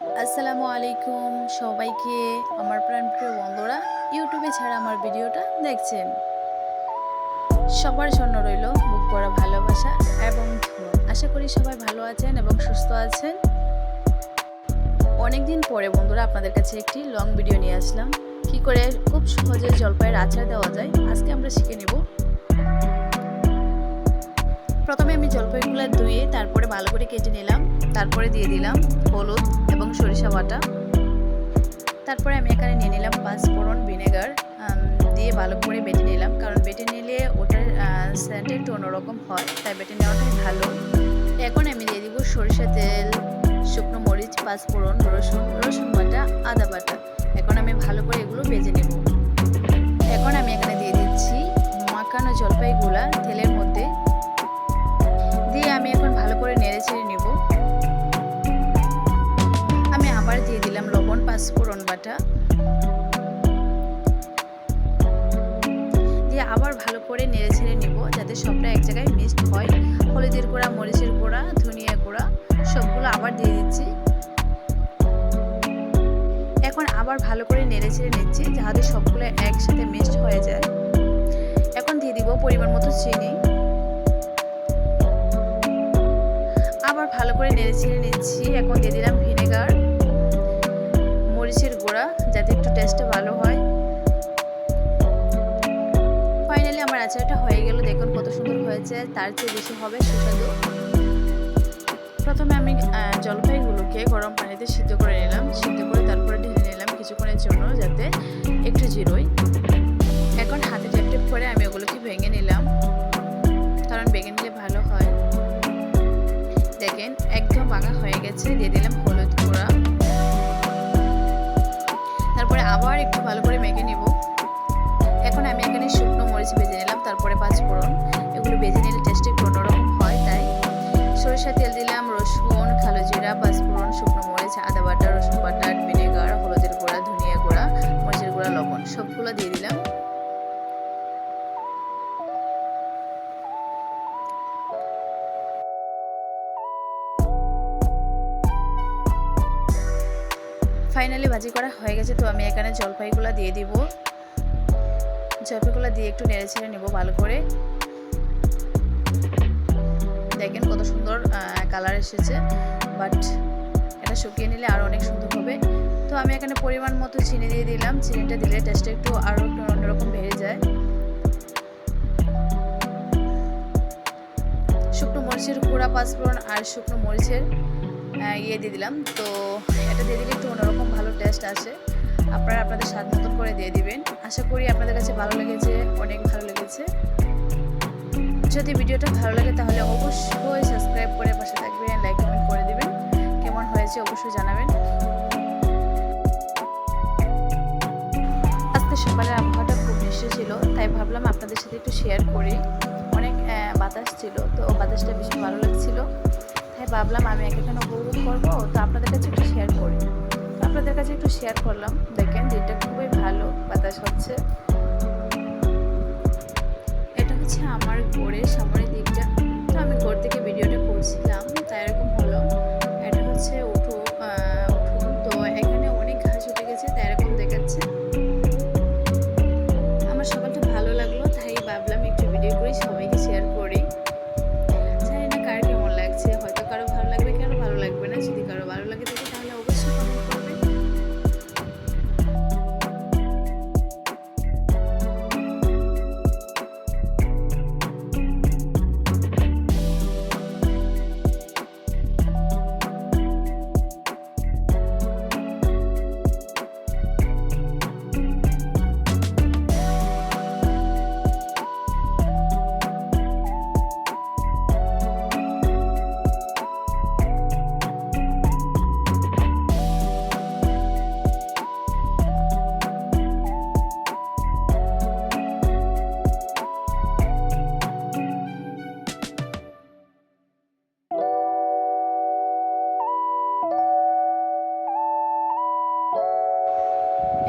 আসসালামু আলাইকুম সবাইকে, আমার প্রাণপ্রিয় বন্ধুরা, ইউটিউবে ছাড়া আমার ভিডিওটা দেখছেন। সবার জন্য রইল বুক পড়া ভালোবাসা এবং আশা করি সবাই ভালো আছেন এবং সুস্থ আছেন। অনেকদিন পরে বন্ধুরা, আপনাদের কাছে একটি লং ভিডিও নিয়ে আসলাম। কি করে খুব সহজে জলপাইয়ের আচার দেওয়া যায়, আজকে আমরা শিখে নেব প্রথমে আমি জলপাইগুলো ধুয়ে তারপরে ভালো করে কেটে নিলাম, তারপরে দিয়ে দিলাম হলুদ এবং সরিষা বাটা। তারপরে আমি এখানে নিয়ে নিলাম পাঁচফোড়ন ভিনেগার দিয়ে ভালো করে বেটে নিলাম, কারণ বেটে নিলে ওটার স্যান্ট একটু অন্যরকম হয়, তাই বেটে নেওয়াটাই ভালো। এখন আমি দিয়ে দিব সরিষা তেল, শুকনো মরিচ পাঁচফোড়ন রসুন রসুন বাটা, আদা বাটা। এখন আমি ভালো করে এগুলো ভেজে নেব। এখন আমি এখানে দিয়ে দিচ্ছি মাখানো জলপাইগুলা, তেলের পাঁচফোড়ন বাটা। দিয়ে আবার ভালো করে নেড়ে ছেড়ে নেব, যাতে সবটা এক জায়গায় মিক্সড হয়। হলুদের গুঁড়া, মরিচের গুঁড়া, ধনিয়া গুঁড়া, সবগুলো আবার দিয়ে দিচ্ছি। এখন আবার ভালো করে নেড়ে ছেড়ে নিচ্ছি, যাতে সবগুলো একসাথে মিক্সড হয়ে যায়। এখন দিয়ে দিব পরিমাণ মতো চিনি। আবার ভালো করে নেড়ে ছেড়ে নিচ্ছি, এখন দিয়ে দিলাম হয়েছে তার চেয়ে বেশি হবে সুস্বাদু। প্রথমে আমি জলপাইগুলোকে গরম পানিতে সিদ্ধ করে নিলাম। সিদ্ধ করে তারপরে ঢেলে নিলাম কিছুক্ষণের জন্য যাতে একটু জিরোই। এখন হাতে টেপ টেপ করে আমি ওগুলোকে ভেঙে নিলাম। কারণ ভেঙে নিলে ভালো হয়। দেখেন, একদম ভাঙা হয়ে গেছে। দিয়ে দিলাম হলুদ গুঁড়া। তারপরে আবার একটু ভালো করে মেখে নিব। এখন আমি এখানে শুকনো মরিচ ভেজে নিলাম, তারপরে পাঁচ পাঁচফোড়ন। এগুলো ভেজে নিলে টেস্টে অন্যরকম হয় তাই। সরিষা তেল দিলাম, রসুন, কালো জিরা, পাঁচফোড়ন, শুকনো মরিচ, আদা বাটা, রসুন বাটা, ভিনেগার, হলুদের গুঁড়া, ধনিয়া গুঁড়া, মরিচের গুঁড়া, লবণ, সবগুলো দিয়ে দিলাম। ফাইনালি ভাজি করা হয়ে গেছে, তো আমি এখানে জলপাইগুলো দিয়ে দিব। জলপাইগুলো দিয়ে একটু নেড়ে ছেড়ে নেব ভালো করে। দেখেন কত সুন্দর কালার এসেছে। বাট এটা শুকিয়ে নিলে আরও অনেক সুন্দর হবে। তো আমি এখানে পরিমাণ মতো চিনি দিয়ে দিলাম। চিনিটা দিলে টেস্টটা একটু আরও একটু অন্যরকম বেড়ে যায়। শুকনো মরিচের গুঁড়া পাঁচফোড়ন আর শুকনো মরিচের ইয়ে দিয়ে দিলাম। তো এটা দিয়ে দিলে একটু অন্যরকম ভালো টেস্ট আসে। আপনারা আপনাদের স্বাদ মতন করে দিয়ে দিবেন। আশা করি আপনাদের কাছে ভালো লেগেছে, অনেক ভালো লেগেছে। যদি ভিডিওটা ভালো লাগে তাহলে অবশ্যই সাবস্ক্রাইব করে পাশে থাকবেন লাইক কমেন্ট করে দিবেন। কেমন হয়েছে অবশ্যই জানাবেন। আজকে সকালের আবহাওয়াটা খুব মিষ্টি ছিল, তাই ভাবলাম আপনাদের সাথে একটু শেয়ার করি। অনেক বাতাস ছিল, তো বাতাসটা ভীষণ ভালো লাগছিল। তাই ভাবলাম আমি এক এখানে উপভোগ করব, তো আপনাদের কাছে একটু শেয়ার করি। আপনাদের কাছে একটু শেয়ার করলাম। দেখেন, দিনটা খুবই ভালো বাতাস হচ্ছে। হচ্ছে আমার ঘরে সামনের দিকটা তো আমি ঘর থেকে ভিডিওটা করছিলাম।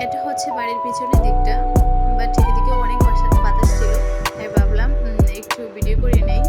এটা হচ্ছে বাড়ির পিছনের দিকটা বাট এদিকে অনেক বাসাতে বাতাস ছিল, তাই ভাবলাম একটু ভিডিও করে নেই।